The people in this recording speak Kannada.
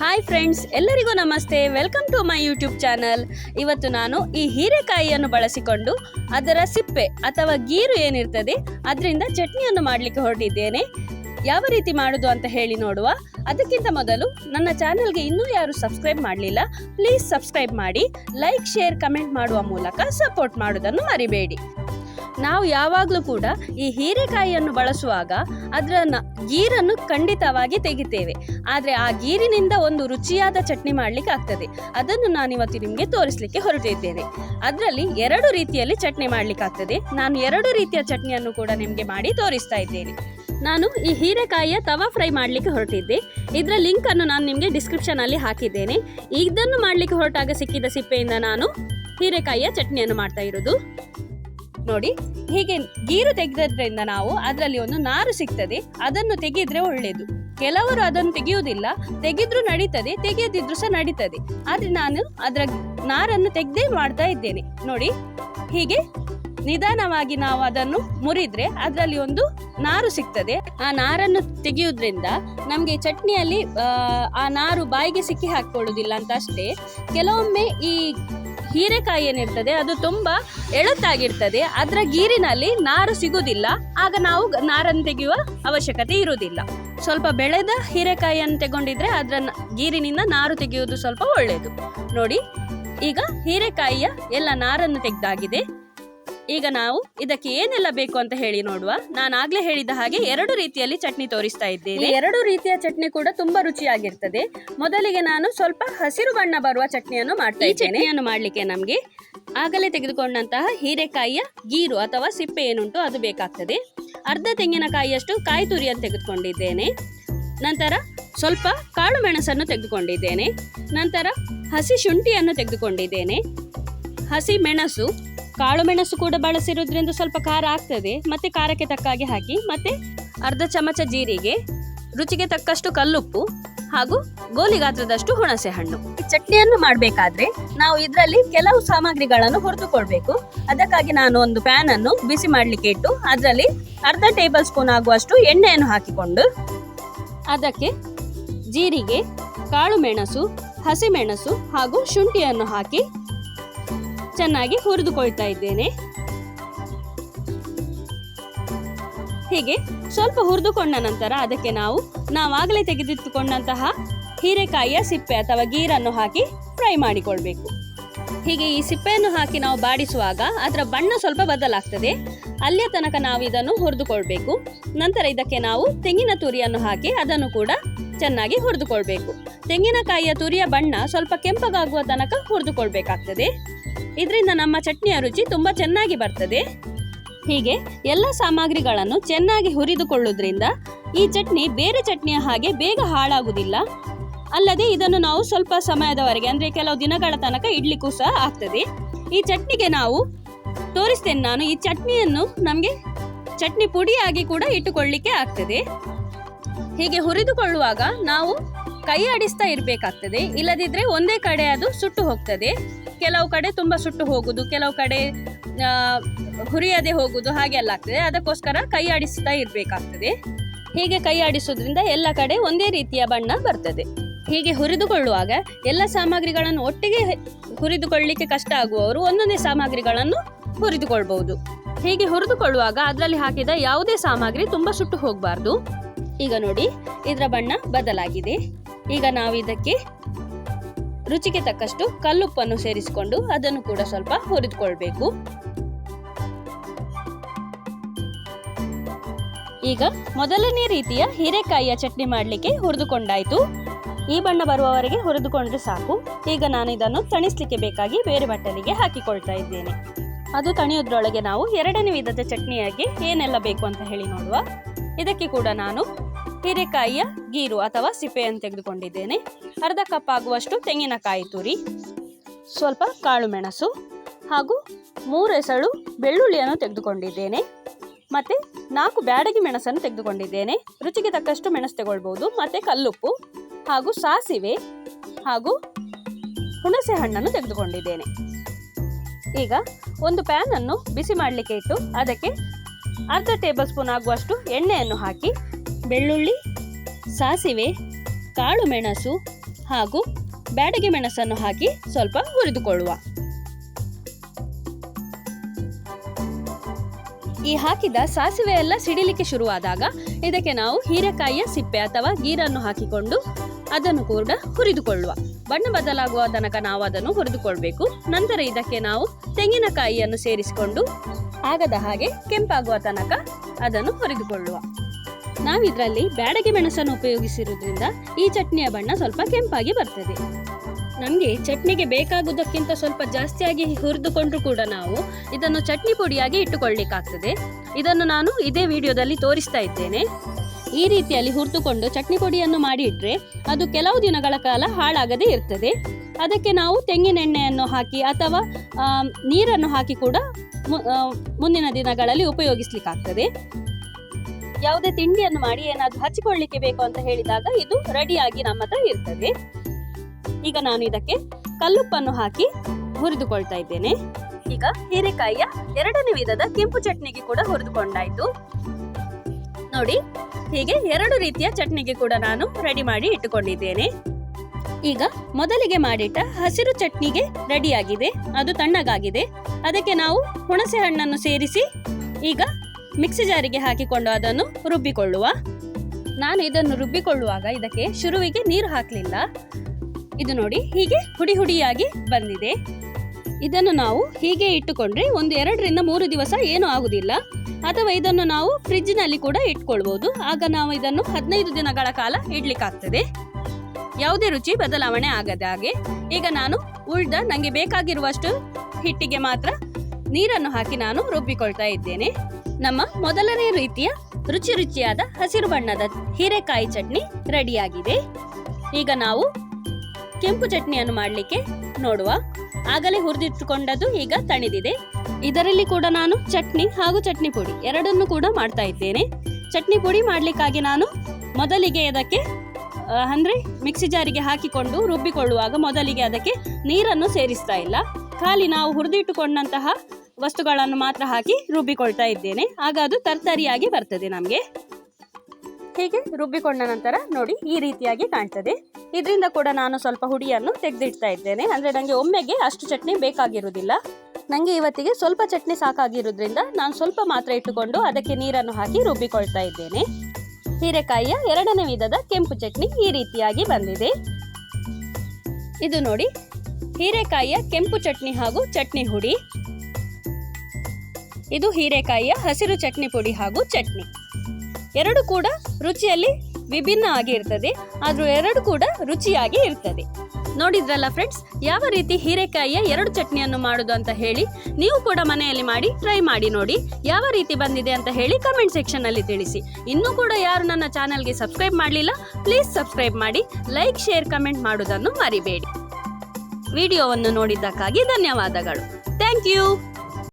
ಹಾಯ್ ಫ್ರೆಂಡ್ಸ್ ಎಲ್ಲರಿಗೂ ನಮಸ್ತೆ. Welcome to my YouTube channel ಇವತ್ತು ನಾನು ಈ ಹೀರೆಕಾಯಿಯನ್ನು ಬಳಸಿಕೊಂಡು ಅದರ ಸಿಪ್ಪೆ ಅಥವಾ ಗೀರು ಏನಿರ್ತದೆ, ಅದರಿಂದ ಚಟ್ನಿಯನ್ನು ಮಾಡಲಿಕ್ಕೆ ಹೊರಟಿದ್ದೇನೆ. ಯಾವ ರೀತಿ ಮಾಡೋದು ಅಂತ ಹೇಳಿ ನೋಡುವ. ಅದಕ್ಕಿಂತ ಮೊದಲು ನನ್ನ ಚಾನೆಲ್ಗೆ ಇನ್ನೂ ಯಾರು ಸಬ್ಸ್ಕ್ರೈಬ್ ಮಾಡಲಿಲ್ಲ ಪ್ಲೀಸ್ ಸಬ್ಸ್ಕ್ರೈಬ್ ಮಾಡಿ ಲೈಕ್ ಶೇರ್ ಕಮೆಂಟ್ ಮಾಡುವ ಮೂಲಕ ಸಪೋರ್ಟ್ ಮಾಡೋದನ್ನು ಮರಿಬೇಡಿ. ನಾವು ಯಾವಾಗಲೂ ಕೂಡ ಈ ಹೀರೆಕಾಯಿಯನ್ನು ಬಳಸುವಾಗ ಅದರ ಗೀರನ್ನು ಖಂಡಿತವಾಗಿ ತೆಗಿತೇವೆ. ಆದರೆ ಆ ಗೀರಿನಿಂದ ಒಂದು ರುಚಿಯಾದ ಚಟ್ನಿ ಮಾಡಲಿಕ್ಕೆ ಆಗ್ತದೆ. ಅದನ್ನು ನಾನು ಇವತ್ತು ನಿಮಗೆ ತೋರಿಸಲಿಕ್ಕೆ ಹೊರಟಿದ್ದೇನೆ. ಅದರಲ್ಲಿ ಎರಡು ರೀತಿಯಲ್ಲಿ ಚಟ್ನಿ ಮಾಡಲಿಕ್ಕೆ ಆಗ್ತದೆ. ನಾನು ಎರಡು ರೀತಿಯ ಚಟ್ನಿಯನ್ನು ಕೂಡ ನಿಮಗೆ ಮಾಡಿ ತೋರಿಸ್ತಾ ಇದ್ದೇನೆ. ನಾನು ಈ ಹೀರೆಕಾಯಿಯ ತವಾ ಫ್ರೈ ಮಾಡಲಿಕ್ಕೆ ಹೊರಟಿದ್ದೆ. ಇದರ ಲಿಂಕನ್ನು ನಾನು ನಿಮಗೆ ಡಿಸ್ಕ್ರಿಪ್ಷನಲ್ಲಿ ಹಾಕಿದ್ದೇನೆ. ಇದನ್ನು ಮಾಡಲಿಕ್ಕೆ ಹೊರಟಾಗ ಸಿಕ್ಕಿದ ಸಿಪ್ಪೆಯಿಂದ ನಾನು ಹೀರೆಕಾಯಿಯ ಚಟ್ನಿಯನ್ನು ಮಾಡ್ತಾ ಇರೋದು. ನೋಡಿ ಹೀಗೆ ಗೀರು ತೆಗೆದ್ರಿಂದ ನಾವು ಅದರಲ್ಲಿ ಒಂದು ನಾರು ಸಿಗ್ತದೆ ಅದನ್ನು ತೆಗೆದ್ರೆ ಒಳ್ಳೆಯದು ಕೆಲವರು ಅದನ್ನು ತೆಗೆಯುವುದಿಲ್ಲ ತೆಗೆದ್ರೂ ನಡೀತದೆ ತೆಗೆಯದಿದ್ರು ಸಹ ನಡೀತದೆ. ಆದ್ರೆ ನಾನು ಅದರ ನಾರನ್ನು ತೆಗೆದೇ ಮಾಡ್ತಾ ಇದ್ದೇನೆ. ನೋಡಿ ಹೀಗೆ ನಿಧಾನವಾಗಿ ನಾವು ಅದನ್ನು ಮುರಿದ್ರೆ ಅದರಲ್ಲಿ ಒಂದು ನಾರು ಸಿಗ್ತದೆ. ಆ ನಾರನ್ನು ತೆಗೆಯುವುದ್ರಿಂದ ನಮಗೆ ಚಟ್ನಿಯಲ್ಲಿ ಆ, ನಾರು ಬಾಯಿಗೆ ಸಿಕ್ಕಿ ಹಾಕೊಳ್ಳುವುದಿಲ್ಲ ಅಂತ ಅಷ್ಟೇ. ಕೆಲವೊಮ್ಮೆ ಈ ಹೀರೆಕಾಯಿ ಏನಿರ್ತದೆ, ಅದು ತುಂಬಾ ಎಳತ್ತಾಗಿರ್ತದೆ. ಅದರ ಗೀರಿನಲ್ಲಿ ನಾರು ಸಿಗುವುದಿಲ್ಲ ಆಗ ನಾವು ನಾರನ್ನು ತೆಗೆಯುವ ಅವಶ್ಯಕತೆ ಇರುವುದಿಲ್ಲ. ಸ್ವಲ್ಪ ಬೆಳೆದ ಹೀರೆಕಾಯಿಯನ್ನು ತಗೊಂಡಿದ್ರೆ ಅದರ ಗೀರಿನಿಂದ ನಾರು ತೆಗೆಯುವುದು ಸ್ವಲ್ಪ ಒಳ್ಳೆಯದು. ನೋಡಿ, ಈಗ ಹೀರೆಕಾಯಿಯ ಎಲ್ಲ ನಾರನ್ನು ತೆಗೆದಾಗಿದೆ. ಈಗ ನಾವು ಇದಕ್ಕೆ ಏನೆಲ್ಲ ಬೇಕು ಅಂತ ಹೇಳಿ ನೋಡುವ. ನಾನು ಆಗ್ಲೇ ಹೇಳಿದ ಹಾಗೆ ಎರಡು ರೀತಿಯಲ್ಲಿ ಚಟ್ನಿ ತೋರಿಸ್ತಾ ಇದ್ದೇನೆ. ಈ ಎರಡು ರೀತಿಯ ಚಟ್ನಿ ಕೂಡ ತುಂಬಾ ರುಚಿಯಾಗಿರ್ತದೆ. ಮೊದಲಿಗೆ ನಾನು ಸ್ವಲ್ಪ ಹಸಿರು ಬಣ್ಣ ಬರುವ ಚಟ್ನಿಯನ್ನು ಮಾಡ್ತಾ ಈ ಚಟ್ನಿಯನ್ನು ಮಾಡ್ಲಿಕ್ಕೆ ನಮಗೆ ಆಗಲೇ ತೆಗೆದುಕೊಂಡಂತಹ ಹೀರೆಕಾಯಿಯ ಗೀರು ಅಥವಾ ಸಿಪ್ಪೆ ಏನುಂಟು ಅದು ಬೇಕಾಗ್ತದೆ. ಅರ್ಧ ತೆಂಗಿನಕಾಯಿಯಷ್ಟು ಕಾಯಿ ತುರಿಯನ್ನು ತೆಗೆದುಕೊಂಡಿದ್ದೇನೆ. ನಂತರ ಸ್ವಲ್ಪ ಕಾಳು ಮೆಣಸನ್ನು ತೆಗೆದುಕೊಂಡಿದ್ದೇನೆ. ನಂತರ ಹಸಿ ಶುಂಠಿಯನ್ನು ತೆಗೆದುಕೊಂಡಿದ್ದೇನೆ. ಹಸಿ ಮೆಣಸು ಕಾಳು ಮೆಣಸು ಕೂಡ ಬಳಸಿರೋದ್ರಿಂದ ಸ್ವಲ್ಪ ಖಾರ ಆಗ್ತದೆ. ಮತ್ತೆ ಖಾರಕ್ಕೆ ತಕ್ಕ ಹಾಗೆ ಹಾಕಿ, ಮತ್ತೆ ಅರ್ಧ ಚಮಚ ಜೀರಿಗೆ, ರುಚಿಗೆ ತಕ್ಕಷ್ಟು ಕಲ್ಲುಪ್ಪು ಹಾಗೂ ಗೋಲಿ ಗಾತ್ರದಷ್ಟು ಹುಣಸೆ ಹಣ್ಣು. ಚಟ್ನಿಯನ್ನು ಮಾಡಬೇಕಾದ್ರೆ ನಾವು ಇದರಲ್ಲಿ ಕೆಲವು ಸಾಮಗ್ರಿಗಳನ್ನು ಹುರಿದುಕೊಳ್ಬೇಕು. ಅದಕ್ಕಾಗಿ ನಾನು ಒಂದು ಪ್ಯಾನ್ ಅನ್ನು ಬಿಸಿ ಮಾಡಲಿಕ್ಕೆ ಇಟ್ಟು, ಅದರಲ್ಲಿ ಅರ್ಧ ಟೇಬಲ್ ಸ್ಪೂನ್ ಆಗುವಷ್ಟು ಎಣ್ಣೆಯನ್ನು ಹಾಕಿಕೊಂಡು, ಅದಕ್ಕೆ ಜೀರಿಗೆ, ಕಾಳು ಮೆಣಸು ಹಸಿಮೆಣಸು ಹಾಗೂ ಶುಂಠಿಯನ್ನು ಹಾಕಿ ಚೆನ್ನಾಗಿ ಹುರಿದುಕೊಳ್ತಾ ಇದ್ದೇನೆ. ಹೀಗೆ ಸ್ವಲ್ಪ ಹುರಿದುಕೊಂಡ ನಂತರ ಅದಕ್ಕೆ ನಾವು, ನಾವಾಗಲೇ ತೆಗೆದಿಟ್ಟುಕೊಂಡಂತಹ ಹೀರೆಕಾಯಿಯ ಸಿಪ್ಪೆ ಅಥವಾ ಗೀರನ್ನು ಹಾಕಿ ಫ್ರೈ ಮಾಡಿಕೊಳ್ಬೇಕು. ಹೀಗೆ ಈ ಸಿಪ್ಪೆಯನ್ನು ಹಾಕಿ ನಾವು ಬಾಡಿಸುವಾಗ ಅದರ ಬಣ್ಣ ಸ್ವಲ್ಪ ಬದಲಾಗ್ತದೆ. ಅಲ್ಲಿಯ ತನಕ ನಾವು ಇದನ್ನು ಹುರಿದುಕೊಳ್ಬೇಕು. ನಂತರ ಇದಕ್ಕೆ ನಾವು ತೆಂಗಿನ ತುರಿಯನ್ನು ಹಾಕಿ ಅದನ್ನು ಕೂಡ ಚೆನ್ನಾಗಿ ಹುರಿದುಕೊಳ್ಬೇಕು. ತೆಂಗಿನಕಾಯಿಯ ತುರಿಯ ಬಣ್ಣ ಸ್ವಲ್ಪ ಕೆಂಪಗಾಗುವ ತನಕ ಹುರಿದುಕೊಳ್ಬೇಕಾಗ್ತದೆ. ಇದರಿಂದ ನಮ್ಮ ಚಟ್ನಿಯ ರುಚಿ ತುಂಬ ಚೆನ್ನಾಗಿ ಬರ್ತದೆ. ಹೀಗೆ ಎಲ್ಲ ಸಾಮಗ್ರಿಗಳನ್ನು ಚೆನ್ನಾಗಿ ಹುರಿದುಕೊಳ್ಳುವುದರಿಂದ ಈ ಚಟ್ನಿ ಬೇರೆ ಚಟ್ನಿಯ ಹಾಗೆ ಬೇಗ ಹಾಳಾಗುವುದಿಲ್ಲ. ಅಲ್ಲದೆ ಇದನ್ನು ನಾವು ಸ್ವಲ್ಪ ಸಮಯದವರೆಗೆ, ಅಂದರೆ ಕೆಲವು ದಿನಗಳ ತನಕ ಇಡ್ಲಿಕ್ಕೂ ಸಹ ಆಗ್ತದೆ. ಈ ಚಟ್ನಿಗೆ ನಾವು ತೋರಿಸ್ತೇನೆ ನಾನು, ಈ ಚಟ್ನಿಯನ್ನು ನಮಗೆ ಚಟ್ನಿ ಪುಡಿಯಾಗಿ ಕೂಡ ಇಟ್ಟುಕೊಳ್ಳಿಕ್ಕೆ ಆಗ್ತದೆ. ಹೀಗೆ ಹುರಿದುಕೊಳ್ಳುವಾಗ ನಾವು ಕೈ ಆಡಿಸ್ತಾ ಇರಬೇಕಾಗ್ತದೆ. ಇಲ್ಲದಿದ್ದರೆ ಒಂದೇ ಕಡೆ ಅದು ಸುಟ್ಟು ಹೋಗ್ತದೆ. ಕೆಲವು ಕಡೆ ತುಂಬ ಸುಟ್ಟು ಹೋಗುದು, ಕೆಲವು ಕಡೆ ಹುರಿಯದೆ ಹೋಗುದು ಹಾಗೆಲ್ಲ ಆಗ್ತದೆ. ಅದಕ್ಕೋಸ್ಕರ ಕೈ ಆಡಿಸ್ತಾ ಇರಬೇಕಾಗ್ತದೆ. ಹೀಗೆ ಕೈ ಆಡಿಸೋದ್ರಿಂದ ಎಲ್ಲ ಕಡೆ ಒಂದೇ ರೀತಿಯ ಬಣ್ಣ ಬರ್ತದೆ. ಹೀಗೆ ಹುರಿದುಕೊಳ್ಳುವಾಗ ಎಲ್ಲ ಸಾಮಗ್ರಿಗಳನ್ನು ಒಟ್ಟಿಗೆ ಹುರಿದುಕೊಳ್ಳಲಿಕ್ಕೆ ಹುರಿದುಕೊಳ್ಳಿಕ್ಕೆ ಕಷ್ಟ ಆಗುವವರು ಒಂದೊಂದೇ ಸಾಮಗ್ರಿಗಳನ್ನು ಹುರಿದುಕೊಳ್ಬಹುದು. ಹೀಗೆ ಹುರಿದುಕೊಳ್ಳುವಾಗ ಅದರಲ್ಲಿ ಹಾಕಿದ ಯಾವುದೇ ಸಾಮಗ್ರಿ ತುಂಬ ಸುಟ್ಟು ಹೋಗಬಾರ್ದು. ಈಗ ನೋಡಿ, ಇದರ ಬಣ್ಣ ಬದಲಾಗಿದೆ. ಈಗ ನಾವು ಇದಕ್ಕೆ ರುಚಿಗೆ ತಕ್ಕಷ್ಟು ಕಲ್ಲುಪ್ಪನ್ನು ಸೇರಿಸಿಕೊಂಡು ಅದನ್ನು ಕೂಡ ಸ್ವಲ್ಪ ಹುರಿದುಕೊಳ್ಬೇಕು. ಈಗ ಮೊದಲನೇ ರೀತಿಯ ಹೀರೆಕಾಯಿಯ ಚಟ್ನಿ ಮಾಡಲಿಕ್ಕೆ ಹುರಿದುಕೊಂಡಾಯಿತು. ಈ ಬಣ್ಣ ಬರುವವರೆಗೆ ಹುರಿದುಕೊಂಡ್ರೆ ಸಾಕು. ಈಗ ನಾನು ಇದನ್ನು ತಣಿಸ್ಲಿಕ್ಕೆ ಬೇಕಾಗಿ ಬೇರೆ ಬಟ್ಟಲಿಗೆ ಹಾಕಿಕೊಳ್ತಾ ಇದ್ದೇನೆ. ಅದು ತಣಿಯೋದ್ರೊಳಗೆ ನಾವು ಎರಡನೇ ವಿಧದ ಚಟ್ನಿಯಾಗಿ ಏನೆಲ್ಲ ಬೇಕು ಅಂತ ಹೇಳಿ ನೋಡುವ. ಇದಕ್ಕೆ ಕೂಡ ನಾನು ಹೀರೆಕಾಯಿಯ ಗೀರು ಅಥವಾ ಸಿಪ್ಪೆಯನ್ನು ತೆಗೆದುಕೊಂಡಿದ್ದೇನೆ. ಅರ್ಧ ಕಪ್ ಆಗುವಷ್ಟು ತೆಂಗಿನಕಾಯಿ ತುರಿ, ಸ್ವಲ್ಪ ಕಾಳು ಮೆಣಸು ಹಾಗೂ ಮೂರು ಬೆಳ್ಳುಳ್ಳಿಯನ್ನು ತೆಗೆದುಕೊಂಡಿದ್ದೇನೆ. ಮತ್ತು ನಾಲ್ಕು ಬ್ಯಾಡಗಿ ಮೆಣಸನ್ನು ತೆಗೆದುಕೊಂಡಿದ್ದೇನೆ. ರುಚಿಗೆ ತಕ್ಕಷ್ಟು ಮೆಣಸು ತಗೊಳ್ಬೋದು ಮತ್ತು ಕಲ್ಲುಪ್ಪು ಹಾಗೂ ಸಾಸಿವೆ ಹಾಗೂ ಹುಣಸೆ ಹಣ್ಣನ್ನು ತೆಗೆದುಕೊಂಡಿದ್ದೇನೆ. ಈಗ ಒಂದು ಪ್ಯಾನನ್ನು ಬಿಸಿ ಮಾಡಲಿಕ್ಕೆ ಇಟ್ಟು, ಅದಕ್ಕೆ ಅರ್ಧ ಟೇಬಲ್ ಸ್ಪೂನ್ ಆಗುವಷ್ಟು ಎಣ್ಣೆಯನ್ನು ಹಾಕಿ ಬೆಳ್ಳುಳ್ಳಿ, ಸಾಸಿವೆ, ಕಾಳು ಮೆಣಸು ಹಾಗೂ ಬ್ಯಾಡಗೆ ಮೆಣಸನ್ನು ಹಾಕಿ ಸ್ವಲ್ಪ ಹುರಿದುಕೊಳ್ಳುವ. ಈ ಹಾಕಿದ ಸಾಸಿವೆ ಎಲ್ಲ ಸಿಡಿಲಿಕ್ಕೆ ಶುರುವಾದಾಗ ಇದಕ್ಕೆ ನಾವು ಹೀರೆಕಾಯಿಯ ಸಿಪ್ಪೆ ಅಥವಾ ಗೀರನ್ನು ಹಾಕಿಕೊಂಡು ಅದನ್ನು ಕೂಡ ಹುರಿದುಕೊಳ್ಳುವ. ಬಣ್ಣ ಬದಲಾಗುವ ತನಕ ನಾವು ಅದನ್ನು ಹುರಿದುಕೊಳ್ಬೇಕು. ನಂತರ ಇದಕ್ಕೆ ನಾವು ತೆಂಗಿನಕಾಯಿಯನ್ನು ಸೇರಿಸಿಕೊಂಡು ಆಗದ ಹಾಗೆ ಕೆಂಪಾಗುವ ತನಕ ಅದನ್ನು ಹುರಿದುಕೊಳ್ಳುವ. ನಾವಿದ್ರಲ್ಲಿ ಬ್ಯಾಡಗೆ ಮೆಣಸನ್ನು ಉಪಯೋಗಿಸಿರುವುದರಿಂದ ಈ ಚಟ್ನಿಯ ಬಣ್ಣ ಸ್ವಲ್ಪ ಕೆಂಪಾಗಿ ಬರ್ತದೆ. ನಮಗೆ ಚಟ್ನಿಗೆ ಬೇಕಾಗುವುದಕ್ಕಿಂತ ಸ್ವಲ್ಪ ಜಾಸ್ತಿಯಾಗಿ ಹುರಿದುಕೊಂಡ್ರು ಕೂಡ ನಾವು ಇದನ್ನು ಚಟ್ನಿ ಪುಡಿಯಾಗಿ ಇಟ್ಟುಕೊಳ್ಳಿಕ್ಕಾಗ್ತದೆ. ಇದನ್ನು ನಾನು ಇದೇ ವಿಡಿಯೋದಲ್ಲಿ ತೋರಿಸ್ತಾ ಇದ್ದೇನೆ. ಈ ರೀತಿಯಲ್ಲಿ ಹುರಿದುಕೊಂಡು ಚಟ್ನಿ ಪುಡಿಯನ್ನು ಮಾಡಿ ಇಟ್ಟರೆ ಅದು ಕೆಲವು ದಿನಗಳ ಕಾಲ ಹಾಳಾಗದೇ ಇರ್ತದೆ. ಅದಕ್ಕೆ ನಾವು ತೆಂಗಿನೆಣ್ಣೆಯನ್ನು ಹಾಕಿ ಅಥವಾ ನೀರನ್ನು ಹಾಕಿ ಕೂಡ ಮುಂದಿನ ದಿನಗಳಲ್ಲಿ ಉಪಯೋಗಿಸ್ಲಿಕ್ಕಾಗ್ತದೆ. ಯಾವುದೇ ತಿಂಡಿಯನ್ನು ಮಾಡಿ ಏನಾದರೂ ಹಚ್ಚಿಕೊಳ್ಳಿಕ್ಕೆ ಬೇಕು ಅಂತ ಹೇಳಿದಾಗ ಇದು ರೆಡಿಯಾಗಿ ನಮ್ಮ ಹತ್ರ ಇರ್ತದೆ. ಈಗ ನಾನು ಇದಕ್ಕೆ ಕಲ್ಲುಪ್ಪನ್ನು ಹಾಕಿ ಹುರಿದುಕೊಳ್ತಾ ಇದ್ದೇನೆ. ಈಗ ಹೀರೆಕಾಯಿಯ ಎರಡನೇ ವಿಧದ ಕೆಂಪು ಚಟ್ನಿಗೆ ಕೂಡ ಹುರಿದುಕೊಂಡಾಯ್ತು. ನೋಡಿ, ಹೀಗೆ ಎರಡು ರೀತಿಯ ಚಟ್ನಿಗೆ ಕೂಡ ನಾನು ರೆಡಿ ಮಾಡಿ ಇಟ್ಟುಕೊಂಡಿದ್ದೇನೆ. ಈಗ ಮೊದಲಿಗೆ ಮಾಡಿಟ್ಟ ಹಸಿರು ಚಟ್ನಿಗೆ ರೆಡಿಯಾಗಿದೆ. ಅದು ತಣ್ಣಗಾಗಿದೆ. ಅದಕ್ಕೆ ನಾವು ಹುಣಸೆ ಹಣ್ಣನ್ನು ಸೇರಿಸಿ ಈಗ ಮಿಕ್ಸಿ ಜಾರಿಗೆ ಹಾಕಿಕೊಂಡು ಅದನ್ನು ರುಬ್ಬಿಕೊಳ್ಳುವ. ನಾನು ಇದನ್ನು ರುಬ್ಬಿಕೊಳ್ಳುವಾಗ ಇದಕ್ಕೆ ಶುರುವಿಗೆ ನೀರು ಹಾಕಲಿಲ್ಲ. ಇದು ನೋಡಿ, ಹೀಗೆ ಹುಡಿ ಹುಡಿಯಾಗಿ ಬಂದಿದೆ. ಇದನ್ನು ನಾವು ಹೀಗೆ ಇಟ್ಟುಕೊಂಡ್ರೆ ಒಂದು ಎರಡರಿಂದ ಮೂರು ದಿವಸ ಏನೂ ಆಗುದಿಲ್ಲ. ಅಥವಾ ಇದನ್ನು ನಾವು ಫ್ರಿಜ್ನಲ್ಲಿ ಕೂಡ ಇಟ್ಕೊಳ್ಬಹುದು ಆಗ ನಾವು ಇದನ್ನು ಹದಿನೈದು ದಿನಗಳ ಕಾಲ ಇಡ್ಲಿಕ್ಕಾಗ್ತದೆ. ಯಾವುದೇ ರುಚಿ ಬದಲಾವಣೆ ಆಗದ ಹಾಗೆ. ಈಗ ನಾನು ಉಳ್ದ ನನಗೆ ಬೇಕಾಗಿರುವಷ್ಟು ಹಿಟ್ಟಿಗೆ ಮಾತ್ರ ನೀರನ್ನು ಹಾಕಿ ನಾನು ರುಬ್ಬಿಕೊಳ್ತಾ ಇದ್ದೇನೆ. ನಮ್ಮ ಮೊದಲನೇ ರೀತಿಯ ರುಚಿ ರುಚಿಯಾದ ಹಸಿರು ಬಣ್ಣದ ಹೀರೆಕಾಯಿ ಚಟ್ನಿ ರೆಡಿಯಾಗಿದೆ. ಈಗ ನಾವು ಕೆಂಪು ಚಟ್ನಿಯನ್ನು ಮಾಡಲಿಕ್ಕೆ ನೋಡುವ. ಆಗಲೇ ಹುರಿದಿಟ್ಟುಕೊಂಡದ್ದು ಈಗ ತಣಿದಿದೆ. ಇದರಲ್ಲಿ ಕೂಡ ನಾನು ಚಟ್ನಿ ಹಾಗೂ ಚಟ್ನಿ ಪುಡಿ ಎರಡನ್ನು ಕೂಡ ಮಾಡ್ತಾ ಇದ್ದೇನೆ. ಚಟ್ನಿ ಪುಡಿ ಮಾಡಲಿಕ್ಕಾಗಿ ನಾನು ಮೊದಲಿಗೆ ಅದಕ್ಕೆ ಅಂದರೆ ಮಿಕ್ಸಿ ಜಾರಿಗೆ ಹಾಕಿಕೊಂಡು ರುಬ್ಬಿಕೊಳ್ಳುವಾಗ ಮೊದಲಿಗೆ ಅದಕ್ಕೆ ನೀರನ್ನು ಸೇರಿಸ್ತಾ ಇಲ್ಲ. ಖಾಲಿ ನಾವು ಹುರಿದಿಟ್ಟುಕೊಂಡಂತಹ ವಸ್ತುಗಳನ್ನು ಮಾತ್ರ ಹಾಕಿ ರುಬ್ಬಿಕೊಳ್ತಾ ಇದ್ದೇನೆ. ಆಗ ಅದು ತರ್ತರಿಯಾಗಿ ಬರ್ತದೆ ನಮಗೆ. ಹೀಗೆ ರುಬ್ಬಿಕೊಂಡ ನಂತರ ನೋಡಿ ಈ ರೀತಿಯಾಗಿ ಕಾಣ್ತದೆ. ಇದರಿಂದ ಕೂಡ ನಾನು ಸ್ವಲ್ಪ ಹುಡಿಯನ್ನು ತೆಗೆದಿಡ್ತಾ ಇದ್ದೇನೆ. ಅಂದರೆ ನನಗೆ ಒಮ್ಮೆಗೆ ಅಷ್ಟು ಚಟ್ನಿ ಬೇಕಾಗಿರುವುದಿಲ್ಲ. ನನಗೆ ಇವತ್ತಿಗೆ ಸ್ವಲ್ಪ ಚಟ್ನಿ ಸಾಕಾಗಿರೋದ್ರಿಂದ ನಾನು ಸ್ವಲ್ಪ ಮಾತ್ರ ಇಟ್ಟುಕೊಂಡು ಅದಕ್ಕೆ ನೀರನ್ನು ಹಾಕಿ ರುಬ್ಬಿಕೊಳ್ತಾ ಇದ್ದೇನೆ. ಹೀರೆಕಾಯಿಯ ಎರಡನೇ ವಿಧದ ಕೆಂಪು ಚಟ್ನಿ ಈ ರೀತಿಯಾಗಿ ಬಂದಿದೆ. ಇದು ನೋಡಿ, ಹೀರೆಕಾಯಿಯ ಕೆಂಪು ಚಟ್ನಿ ಹಾಗೂ ಚಟ್ನಿ ಹುಡಿ. ಇದು ಹೀರೆಕಾಯಿಯ ಹಸಿರು ಚಟ್ನಿ ಪುಡಿ ಹಾಗೂ ಚಟ್ನಿ. ಎರಡು ಕೂಡ ರುಚಿಯಲ್ಲಿ ವಿಭಿನ್ನ ಆಗಿ ಇರ್ತದೆ, ಆದ್ರೂ ಎರಡು ಕೂಡ ರುಚಿಯಾಗಿ ಇರ್ತದೆ. ನೋಡಿದ್ರಲ್ಲ ಫ್ರೆಂಡ್ಸ್ ಯಾವ ರೀತಿ ಹೀರೆಕಾಯಿಯ ಎರಡು ಚಟ್ನಿಯನ್ನು ಮಾಡೋದು ಅಂತ ಹೇಳಿ ನೀವು ಕೂಡ ಮನೆಯಲ್ಲಿ ಮಾಡಿ ಟ್ರೈ ಮಾಡಿ ನೋಡಿ. ಯಾವ ರೀತಿ ಬಂದಿದೆ ಅಂತ ಹೇಳಿ ಕಮೆಂಟ್ ಸೆಕ್ಷನ್ ಅಲ್ಲಿ ತಿಳಿಸಿ. ಇನ್ನೂ ಕೂಡ ಯಾರು ನನ್ನ ಚಾನಲ್ಗೆ ಸಬ್ಸ್ಕ್ರೈಬ್ ಮಾಡಲಿಲ್ಲ ಪ್ಲೀಸ್ ಸಬ್ಸ್ಕ್ರೈಬ್ ಮಾಡಿ ಲೈಕ್ ಶೇರ್ ಕಮೆಂಟ್ ಮಾಡೋದನ್ನು ಮರಿಬೇಡಿ. ವಿಡಿಯೋವನ್ನು ನೋಡಿದ್ದಕ್ಕಾಗಿ ಧನ್ಯವಾದಗಳು. Thank you